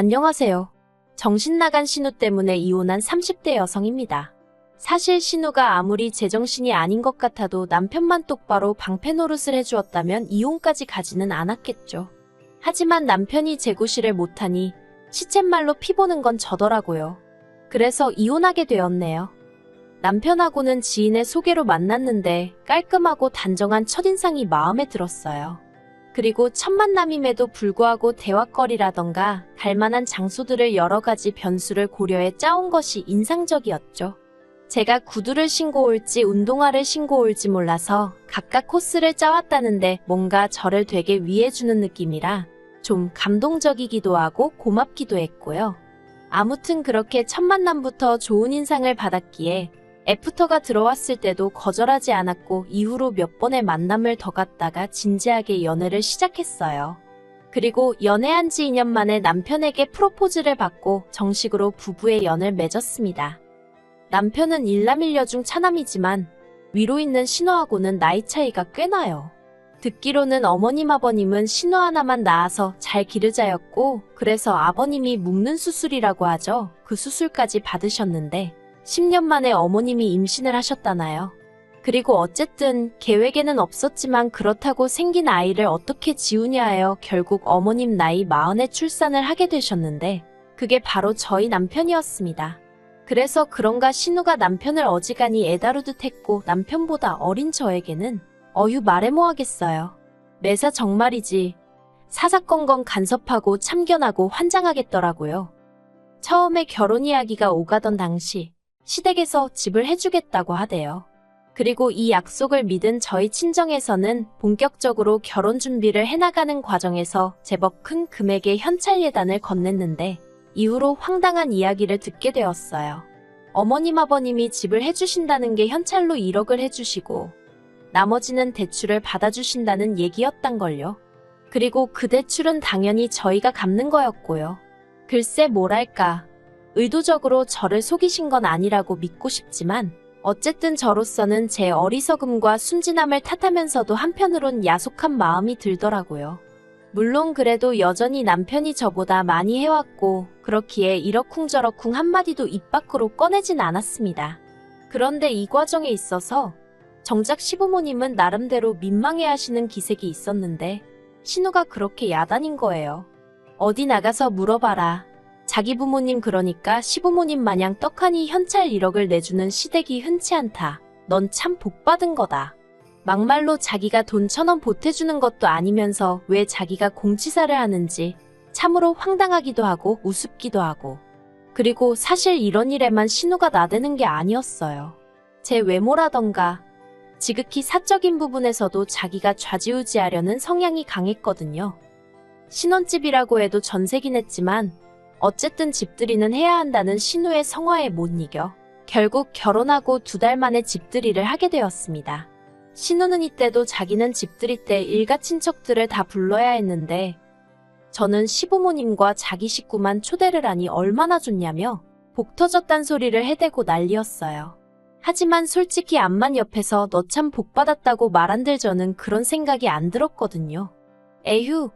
안녕하세요. 정신 나간 신우 때문에 이혼한 30대 여성입니다. 사실 신우가 아무리 제정신이 아닌 것 같아도 남편만 똑바로 방패 노릇을 해주었다면 이혼까지 가지는 않았겠죠. 하지만 남편이 재구실을 못하니 시쳇말로 피보는 건 저더라고요. 그래서 이혼하게 되었네요. 남편하고는 지인의 소개로 만났는데 깔끔하고 단정한 첫인상이 마음에 들었어요. 그리고 첫 만남임에도 불구하고 대화거리라던가 갈만한 장소들을 여러 가지 변수를 고려해 짜온 것이 인상적이었죠. 제가 구두를 신고 올지 운동화를 신고 올지 몰라서 각각 코스를 짜왔다는데 뭔가 저를 되게 위해주는 느낌이라 좀 감동적이기도 하고 고맙기도 했고요. 아무튼 그렇게 첫 만남부터 좋은 인상을 받았기에 애프터가 들어왔을 때도 거절하지 않았고 이후로 몇 번의 만남을 더 갖다가 진지하게 연애를 시작했어요. 그리고 연애한 지 2년 만에 남편에게 프로포즈를 받고 정식으로 부부의 연을 맺었습니다. 남편은 일남일녀 중 차남이지만 위로 있는 신우하고는 나이 차이가 꽤 나요. 듣기로는 어머님 아버님은 신우 하나만 낳아서 잘 기르자였고 그래서 아버님이 묶는 수술이라고 하죠. 그 수술까지 받으셨는데 10년 만에 어머님이 임신을 하셨다나요. 그리고 어쨌든 계획에는 없었지만 그렇다고 생긴 아이를 어떻게 지우냐 하여 결국 어머님 나이 마흔에 출산을 하게 되셨는데 그게 바로 저희 남편이었습니다. 그래서 그런가 신우가 남편을 어지간히 애다루듯 했고 남편보다 어린 저에게는 어유 말해 뭐하겠어요. 매사 정말이지. 사사건건 간섭하고 참견하고 환장하겠더라고요. 처음에 결혼 이야기가 오가던 당시 시댁에서 집을 해주겠다고 하대요. 그리고 이 약속을 믿은 저희 친정에서는 본격적으로 결혼 준비를 해나가는 과정에서 제법 큰 금액의 현찰 예단을 건넸는데 이후로 황당한 이야기를 듣게 되었어요. 어머님 아버님이 집을 해주신다는 게 현찰로 1억을 해주시고 나머지는 대출을 받아주신다는 얘기였단걸요. 그리고 그 대출은 당연히 저희가 갚는 거였고요. 글쎄 뭐랄까 의도적으로 저를 속이신 건 아니라고 믿고 싶지만 어쨌든 저로서는 제 어리석음과 순진함을 탓하면서도 한편으론 야속한 마음이 들더라고요. 물론 그래도 여전히 남편이 저보다 많이 해왔고 그렇기에 이러쿵저러쿵 한마디도 입 밖으로 꺼내진 않았습니다. 그런데 이 과정에 있어서 정작 시부모님은 나름대로 민망해 하시는 기색이 있었는데 신우가 그렇게 야단인 거예요. 어디 나가서 물어봐라. 자기 부모님 그러니까 시부모님 마냥 떡하니 현찰 1억을 내주는 시댁이 흔치 않다. 넌 참 복받은 거다. 막말로 자기가 돈 천 원 보태주는 것도 아니면서 왜 자기가 공치사를 하는지 참으로 황당하기도 하고 우습기도 하고. 그리고 사실 이런 일에만 신우가 나대는 게 아니었어요. 제 외모라던가 지극히 사적인 부분에서도 자기가 좌지우지하려는 성향이 강했거든요. 신혼집이라고 해도 전세긴 했지만 어쨌든 집들이는 해야 한다는 신우의 성화에 못 이겨 결국 결혼하고 두 달 만에 집들이를 하게 되었습니다. 신우는 이때도 자기는 집들이 때 일가 친척들을 다 불러야 했는데 저는 시부모님과 자기 식구만 초대를 하니 얼마나 좋냐며 복 터졌단 소리를 해대고 난리였어요. 하지만 솔직히 암만 옆에서 너 참 복 받았다고 말한들 저는 그런 생각이 안 들었거든요. 에휴.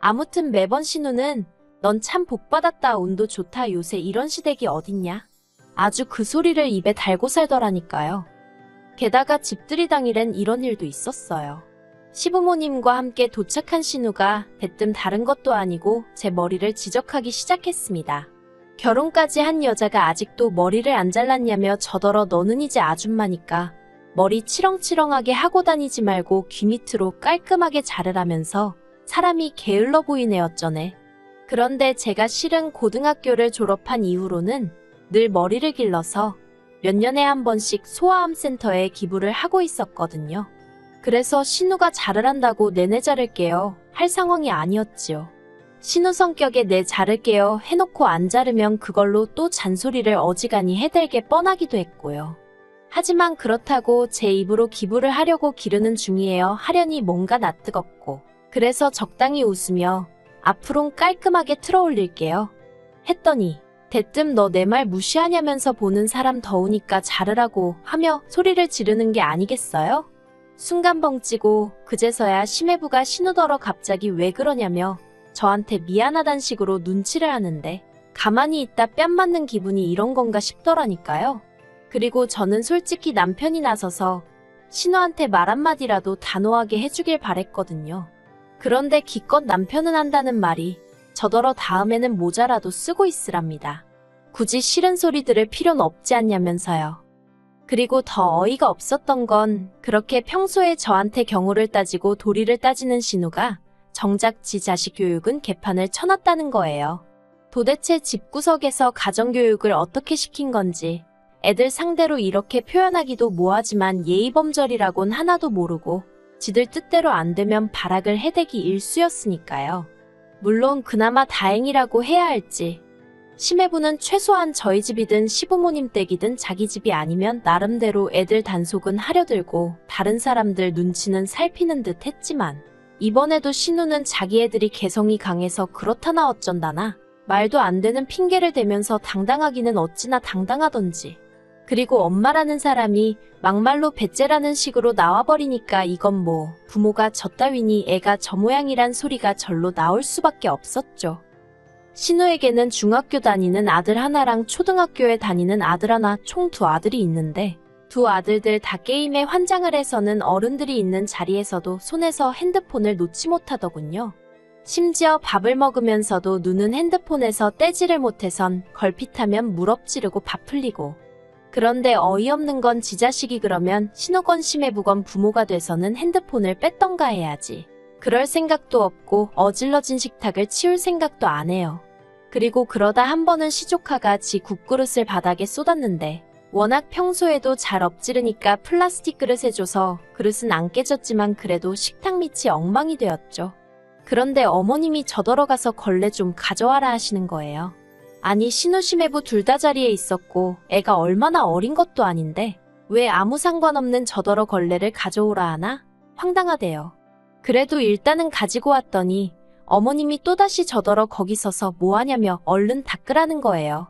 아무튼 매번 신우는 넌 참 복 받았다 운도 좋다 요새 이런 시댁이 어딨냐? 아주 그 소리를 입에 달고 살더라니까요. 게다가 집들이 당일엔 이런 일도 있었어요. 시부모님과 함께 도착한 신우가 대뜸 다른 것도 아니고 제 머리를 지적하기 시작했습니다. 결혼까지 한 여자가 아직도 머리를 안 잘랐냐며 저더러 너는 이제 아줌마니까 머리 치렁치렁하게 하고 다니지 말고 귀 밑으로 깔끔하게 자르라면서 사람이 게을러 보이네 어쩌네. 그런데 제가 실은 고등학교를 졸업한 이후로는 늘 머리를 길러서 몇 년에 한 번씩 소아암 센터에 기부를 하고 있었거든요. 그래서 신우가 자르란다고 내내 자를게요. 할 상황이 아니었지요. 신우 성격에 내 자를게요 해놓고 안 자르면 그걸로 또 잔소리를 어지간히 해댈게 뻔하기도 했고요. 하지만 그렇다고 제 입으로 기부를 하려고 기르는 중이에요 하려니 뭔가 낯뜨겁고 그래서 적당히 웃으며 앞으론 깔끔하게 틀어올릴게요. 했더니 대뜸 너 내 말 무시하냐면서 보는 사람 더우니까 자르라고 하며 소리를 지르는 게 아니겠어요? 순간 벙찌고 그제서야 심해부가 신우더러 갑자기 왜 그러냐며 저한테 미안하단 식으로 눈치를 하는데 가만히 있다 뺨 맞는 기분이 이런 건가 싶더라니까요. 그리고 저는 솔직히 남편이 나서서 신우한테 말 한마디라도 단호하게 해주길 바랬거든요. 그런데 기껏 남편은 한다는 말이 저더러 다음에는 모자라도 쓰고 있으랍니다. 굳이 싫은 소리 들을 필요는 없지 않냐면서요. 그리고 더 어이가 없었던 건 그렇게 평소에 저한테 경우를 따지고 도리를 따지는 신우가 정작 지 자식 교육은 개판을 쳐놨다는 거예요. 도대체 집구석에서 가정교육을 어떻게 시킨 건지 애들 상대로 이렇게 표현하기도 뭐하지만 예의범절이라곤 하나도 모르고 지들 뜻대로 안 되면 발악을 해대기 일쑤였으니까요. 물론 그나마 다행이라고 해야 할지 심해부는 최소한 저희 집이든 시부모님 댁이든 자기 집이 아니면 나름대로 애들 단속은 하려들고 다른 사람들 눈치는 살피는 듯 했지만 이번에도 신우는 자기 애들이 개성이 강해서 그렇다나 어쩐다나 말도 안 되는 핑계를 대면서 당당하기는 어찌나 당당하던지 그리고 엄마라는 사람이 막말로 배째라는 식으로 나와버리니까 이건 뭐 부모가 저 따위니 애가 저 모양이란 소리가 절로 나올 수밖에 없었죠. 신우에게는 중학교 다니는 아들 하나랑 초등학교에 다니는 아들 하나 총 두 아들이 있는데 두 아들들 다 게임에 환장을 해서는 어른들이 있는 자리에서도 손에서 핸드폰을 놓지 못하더군요. 심지어 밥을 먹으면서도 눈은 핸드폰에서 떼지를 못해선 걸핏하면 무럽지르고 밥 흘리고 그런데 어이없는 건 지자식이 그러면 신호건 심해부건 부모가 돼서는 핸드폰을 뺐던가 해야지. 그럴 생각도 없고 어질러진 식탁을 치울 생각도 안 해요. 그리고 그러다 한 번은 시조카가 지 국그릇을 바닥에 쏟았는데 워낙 평소에도 잘 엎지르니까 플라스틱 그릇에 줘서 그릇은 안 깨졌지만 그래도 식탁 밑이 엉망이 되었죠. 그런데 어머님이 저더러 가서 걸레 좀 가져와라 하시는 거예요. 아니 신우심해부 둘 다 자리에 있었고 애가 얼마나 어린 것도 아닌데 왜 아무 상관없는 저더러 걸레를 가져오라 하나? 황당하대요. 그래도 일단은 가지고 왔더니 어머님이 또다시 저더러 거기 서서 뭐하냐며 얼른 닦으라는 거예요.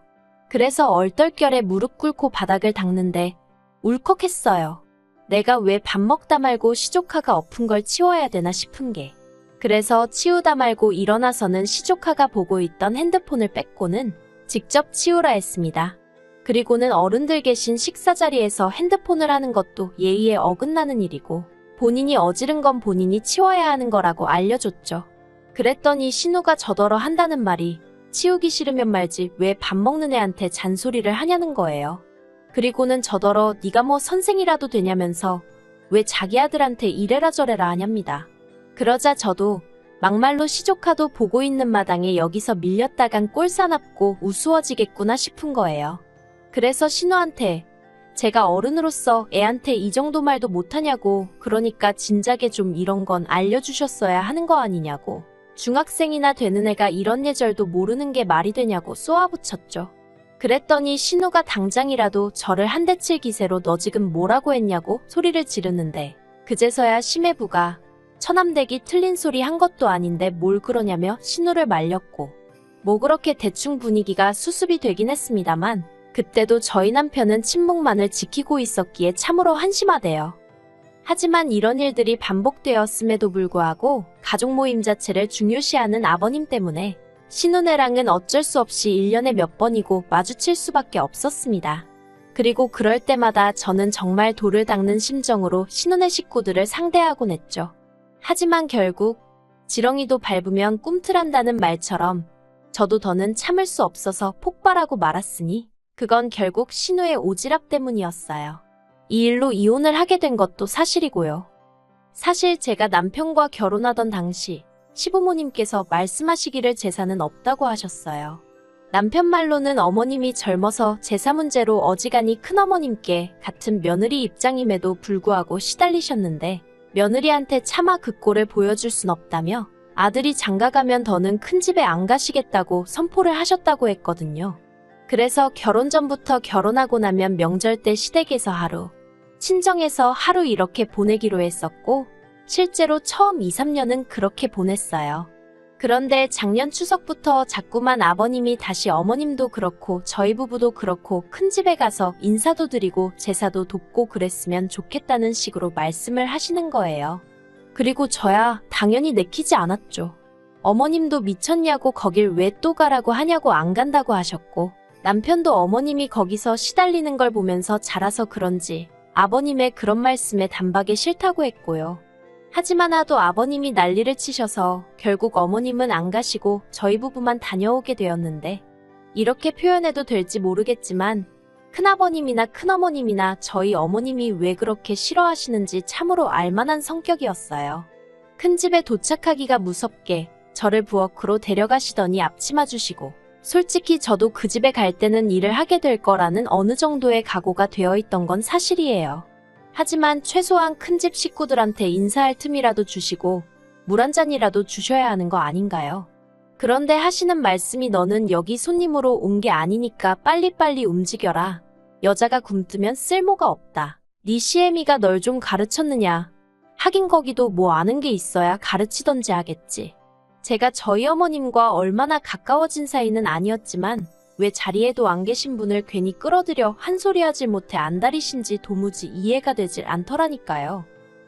그래서 얼떨결에 무릎 꿇고 바닥을 닦는데 울컥했어요. 내가 왜 밥 먹다 말고 시조카가 엎은 걸 치워야 되나 싶은 게. 그래서 치우다 말고 일어나서는 시조카가 보고 있던 핸드폰을 뺏고는 직접 치우라 했습니다. 그리고는 어른들 계신 식사 자리에서 핸드폰을 하는 것도 예의에 어긋나는 일이고 본인이 어지른 건 본인이 치워야 하는 거라고 알려줬죠. 그랬더니 신우가 저더러 한다는 말이 치우기 싫으면 말지 왜 밥 먹는 애한테 잔소리를 하냐는 거예요. 그리고는 저더러 네가 뭐 선생이라도 되냐면서 왜 자기 아들한테 이래라 저래라 하냐입니다. 그러자 저도 막말로 시조카도 보고 있는 마당에 여기서 밀렸다간 꼴 사납고 우스워지겠구나 싶은 거예요. 그래서 신우한테 제가 어른으로서 애한테 이 정도 말도 못하냐고 그러니까 진작에 좀 이런 건 알려주셨어야 하는 거 아니냐고 중학생이나 되는 애가 이런 예절도 모르는 게 말이 되냐고 쏘아붙였죠. 그랬더니 신우가 당장이라도 저를 한 대 칠 기세로 너 지금 뭐라고 했냐고 소리를 지르는데 그제서야 심해부가 처남댁이 틀린 소리 한 것도 아닌데 뭘 그러냐며 신우를 말렸고 뭐 그렇게 대충 분위기가 수습이 되긴 했습니다만 그때도 저희 남편은 침묵만을 지키고 있었기에 참으로 한심하대요. 하지만 이런 일들이 반복되었음에도 불구하고 가족 모임 자체를 중요시하는 아버님 때문에 신우네랑은 어쩔 수 없이 1년에 몇 번이고 마주칠 수밖에 없었습니다. 그리고 그럴 때마다 저는 정말 돌을 닦는 심정으로 신우네 식구들을 상대하곤 했죠. 하지만 결국 지렁이도 밟으면 꿈틀한다는 말처럼 저도 더는 참을 수 없어서 폭발하고 말았으니 그건 결국 신우의 오지랖 때문이었어요. 이 일로 이혼을 하게 된 것도 사실이고요. 사실 제가 남편과 결혼하던 당시 시부모님께서 말씀하시기를 재산은 없다고 하셨어요. 남편 말로는 어머님이 젊어서 재산 문제로 어지간히 큰어머님께 같은 며느리 입장임에도 불구하고 시달리셨는데 며느리한테 차마 그 꼴을 보여줄 순 없다며 아들이 장가가면 더는 큰 집에 안 가시겠다고 선포를 하셨다고 했거든요. 그래서 결혼 전부터 결혼하고 나면 명절 때 시댁에서 하루, 친정에서 하루 이렇게 보내기로 했었고, 실제로 처음 2, 3년은 그렇게 보냈어요. 그런데 작년 추석부터 자꾸만 아버님이 다시 어머님도 그렇고 저희 부부도 그렇고 큰 집에 가서 인사도 드리고 제사도 돕고 그랬으면 좋겠다는 식으로 말씀을 하시는 거예요. 그리고 저야 당연히 내키지 않았죠. 어머님도 미쳤냐고 거길 왜 또 가라고 하냐고 안 간다고 하셨고 남편도 어머님이 거기서 시달리는 걸 보면서 자라서 그런지 아버님의 그런 말씀에 단박에 싫다고 했고요. 하지만 하도 아버님이 난리를 치셔서 결국 어머님은 안 가시고 저희 부부만 다녀오게 되었는데 이렇게 표현해도 될지 모르겠지만 큰아버님이나 큰어머님이나 저희 어머님이 왜 그렇게 싫어하시는지 참으로 알만한 성격이었어요. 큰 집에 도착하기가 무섭게 저를 부엌으로 데려가시더니 앞치마 주시고 솔직히 저도 그 집에 갈 때는 일을 하게 될 거라는 어느 정도의 각오가 되어 있던 건 사실이에요. 하지만 최소한 큰 집 식구들한테 인사할 틈이라도 주시고 물 한 잔이라도 주셔야 하는 거 아닌가요? 그런데 하시는 말씀이 너는 여기 손님으로 온 게 아니니까 빨리빨리 움직여라. 여자가 굶뜨면 쓸모가 없다. 네 시애미가 널 좀 가르쳤느냐. 하긴 거기도 뭐 아는 게 있어야 가르치던지 하겠지. 제가 저희 어머님과 얼마나 가까워진 사이는 아니었지만 왜 자리에도 안 계신 분을 괜히 끌어들여 한 소리 하질 못해 안달이신지 도무지 이해가 되질 않더라니까요.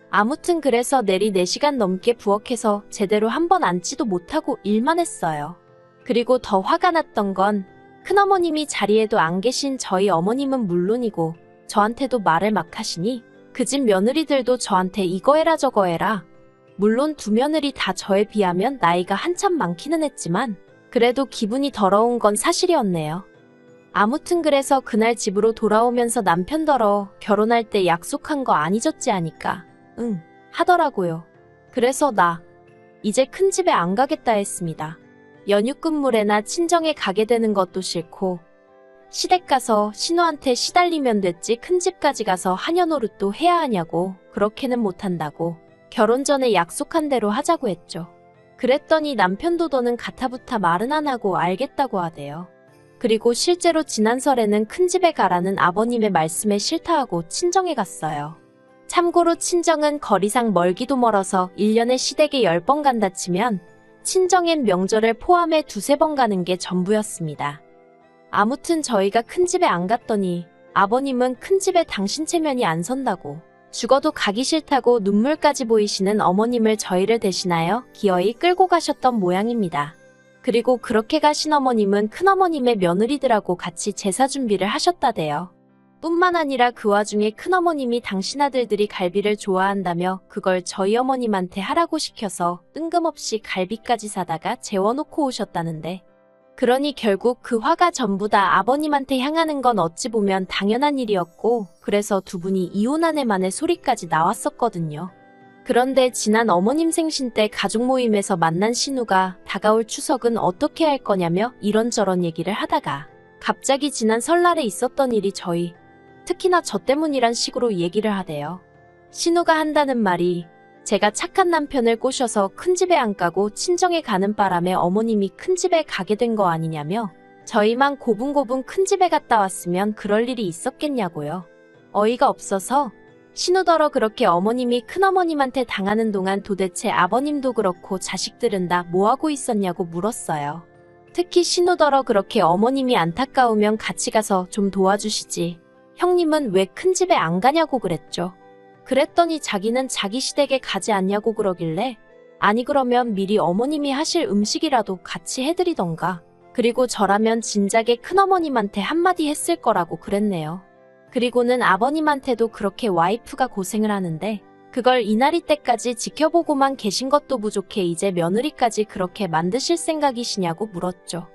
아무튼 그래서 내리 4시간 넘게 부엌에서 제대로 한 번 앉지도 못하고 일만 했어요. 그리고 더 화가 났던 건 큰어머님이 자리에도 안 계신 저희 어머님은 물론이고 저한테도 말을 막 하시니 그 집 며느리들도 저한테 이거 해라 저거 해라. 물론 두 며느리 다 저에 비하면 나이가 한참 많기는 했지만 그래도 기분이 더러운 건 사실이었네요. 아무튼 그래서 그날 집으로 돌아오면서 남편더러 결혼할 때 약속한 거 안 잊었지 하니까 응 하더라고요. 그래서 나 이제 큰 집에 안 가겠다 했습니다. 연휴 끝물에나 친정에 가게 되는 것도 싫고 시댁 가서 신우한테 시달리면 됐지 큰 집까지 가서 하녀 노릇도 해야 하냐고 그렇게는 못한다고 결혼 전에 약속한 대로 하자고 했죠. 그랬더니 남편도 더는 가타부타 말은 안 하고 알겠다고 하대요. 그리고 실제로 지난 설에는 큰 집에 가라는 아버님의 말씀에 싫다하고 친정에 갔어요. 참고로 친정은 거리상 멀기도 멀어서 1년에 시댁에 10번 간다 치면 친정엔 명절을 포함해 두세 번 가는 게 전부였습니다. 아무튼 저희가 큰 집에 안 갔더니 아버님은 큰 집에 당신 체면이 안 선다고 죽어도 가기 싫다고 눈물까지 보이시는 어머님을 저희를 대신하여 기어이 끌고 가셨던 모양입니다. 그리고 그렇게 가신 어머님은 큰어머님의 며느리들하고 같이 제사 준비를 하셨다대요. 뿐만 아니라 그 와중에 큰어머님이 당신 아들들이 갈비를 좋아한다며 그걸 저희 어머님한테 하라고 시켜서 뜬금없이 갈비까지 사다가 재워놓고 오셨다는데 그러니 결국 그 화가 전부 다 아버님한테 향하는 건 어찌 보면 당연한 일이었고 그래서 두 분이 이혼한 해만의 소리까지 나왔었거든요. 그런데 지난 어머님 생신 때 가족 모임에서 만난 신우가 다가올 추석은 어떻게 할 거냐며 이런저런 얘기를 하다가 갑자기 지난 설날에 있었던 일이 저희 특히나 저 때문이란 식으로 얘기를 하대요. 신우가 한다는 말이 제가 착한 남편을 꼬셔서 큰 집에 안 가고 친정에 가는 바람에 어머님이 큰 집에 가게 된 거 아니냐며 저희만 고분고분 큰 집에 갔다 왔으면 그럴 일이 있었겠냐고요. 어이가 없어서 신우더러 그렇게 어머님이 큰어머님한테 당하는 동안 도대체 아버님도 그렇고 자식들은 다 뭐하고 있었냐고 물었어요. 특히 신우더러 그렇게 어머님이 안타까우면 같이 가서 좀 도와주시지. 형님은 왜 큰 집에 안 가냐고 그랬죠. 그랬더니 자기는 자기 시댁에 가지 않냐고 그러길래 아니 그러면 미리 어머님이 하실 음식이라도 같이 해드리던가. 그리고 저라면 진작에 큰어머님한테 한마디 했을 거라고 그랬네요. 그리고는 아버님한테도 그렇게 와이프가 고생을 하는데 그걸 이날이 때까지 지켜보고만 계신 것도 부족해 이제 며느리까지 그렇게 만드실 생각이시냐고 물었죠.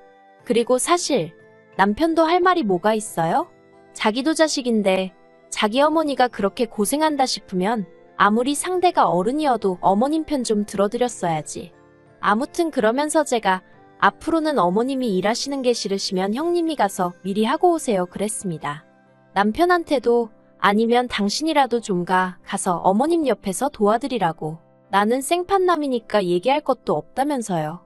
그리고 사실 남편도 할 말이 뭐가 있어요? 자기도 자식인데 자기 어머니가 그렇게 고생한다 싶으면 아무리 상대가 어른이어도 어머님 편 좀 들어드렸어야지. 아무튼 그러면서 제가 앞으로는 어머님이 일하시는 게 싫으시면 형님이 가서 미리 하고 오세요 그랬습니다. 남편한테도 아니면 당신이라도 좀 가, 가서 어머님 옆에서 도와드리라고. 나는 생판남이니까 얘기할 것도 없다면서요.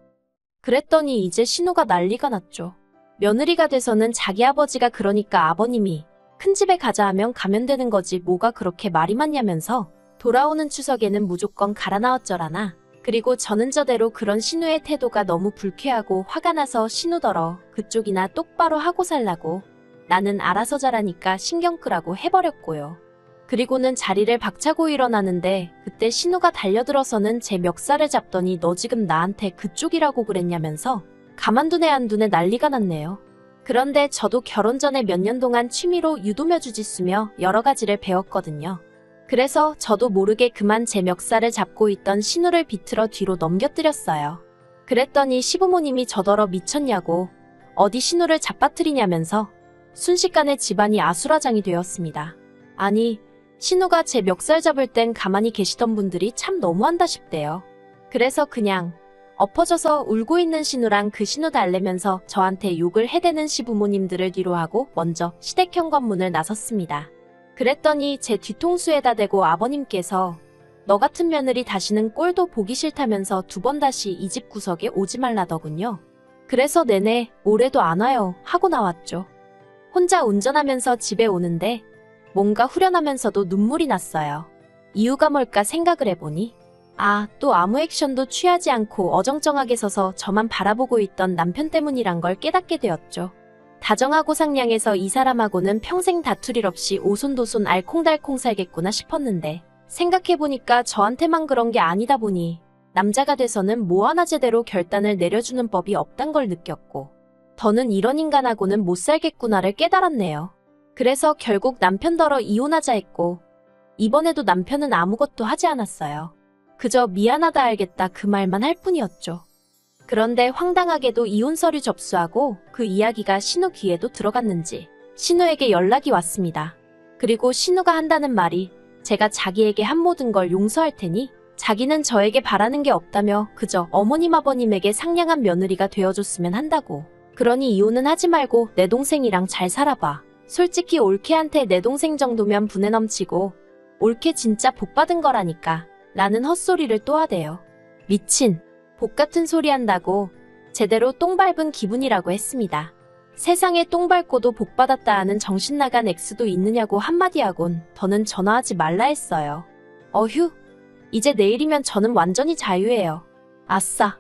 그랬더니 이제 신우가 난리가 났죠. 며느리가 돼서는 자기 아버지가 그러니까 아버님이 큰 집에 가자 하면 가면 되는 거지 뭐가 그렇게 말이 많냐면서 돌아오는 추석에는 무조건 갈아 나왔저라나. 그리고 저는 저대로 그런 신우의 태도가 너무 불쾌하고 화가 나서 신우더러 그쪽이나 똑바로 하고 살라고 나는 알아서 잘하니까 신경 끄라고 해버렸고요. 그리고는 자리를 박차고 일어나는데 그때 신우가 달려들어서는 제 멱살을 잡더니 너 지금 나한테 그쪽이라고 그랬냐면서 가만두네 안두네 난리가 났네요. 그런데 저도 결혼 전에 몇 년 동안 취미로 유도며 주짓수며 여러 가지를 배웠거든요. 그래서 저도 모르게 그만 제 멱살을 잡고 있던 신우를 비틀어 뒤로 넘겨뜨렸어요. 그랬더니 시부모님이 저더러 미쳤냐고 어디 신우를 잡아뜨리냐면서 순식간에 집안이 아수라장이 되었습니다. 아니, 신우가 제 멱살 잡을 땐 가만히 계시던 분들이 참 너무한다 싶대요. 그래서 그냥 엎어져서 울고 있는 신우랑 그 신우 달래면서 저한테 욕을 해대는 시부모님들을 뒤로하고 먼저 시댁 현관문을 나섰습니다. 그랬더니 제 뒤통수에다 대고 아버님께서 너 같은 며느리 다시는 꼴도 보기 싫다면서 두 번 다시 이 집 구석에 오지 말라더군요. 그래서 내내 올해도 안 와요 하고 나왔죠. 혼자 운전하면서 집에 오는데 뭔가 후련하면서도 눈물이 났어요. 이유가 뭘까 생각을 해보니 아, 또 아무 액션도 취하지 않고 어정쩡하게 서서 저만 바라보고 있던 남편 때문이란 걸 깨닫게 되었죠. 다정하고 상냥해서 이 사람하고는 평생 다툴 일 없이 오손도손 알콩달콩 살겠구나 싶었는데 생각해보니까 저한테만 그런 게 아니다 보니 남자가 돼서는 뭐 하나 제대로 결단을 내려주는 법이 없단 걸 느꼈고 더는 이런 인간하고는 못 살겠구나를 깨달았네요. 그래서 결국 남편더러 이혼하자 했고 이번에도 남편은 아무것도 하지 않았어요. 그저 미안하다 알겠다 그 말만 할 뿐이었죠. 그런데 황당하게도 이혼 서류 접수하고 그 이야기가 신우 귀에도 들어갔는지 신우에게 연락이 왔습니다. 그리고 신우가 한다는 말이 제가 자기에게 한 모든 걸 용서할 테니 자기는 저에게 바라는 게 없다며 그저 어머님 아버님에게 상냥한 며느리가 되어줬으면 한다고. 그러니 이혼은 하지 말고 내 동생이랑 잘 살아봐. 솔직히 올케한테 내 동생 정도면 분에 넘치고 올케 진짜 복 받은 거라니까. 라는 헛소리를 또 하대요. 미친. 복 같은 소리 한다고 제대로 똥 밟은 기분이라고 했습니다. 세상에 똥 밟고도 복 받았다 하는 정신 나간 엑스도 있느냐고 한마디 하곤 더는 전화하지 말라 했어요. 어휴. 이제 내일이면 저는 완전히 자유예요. 아싸.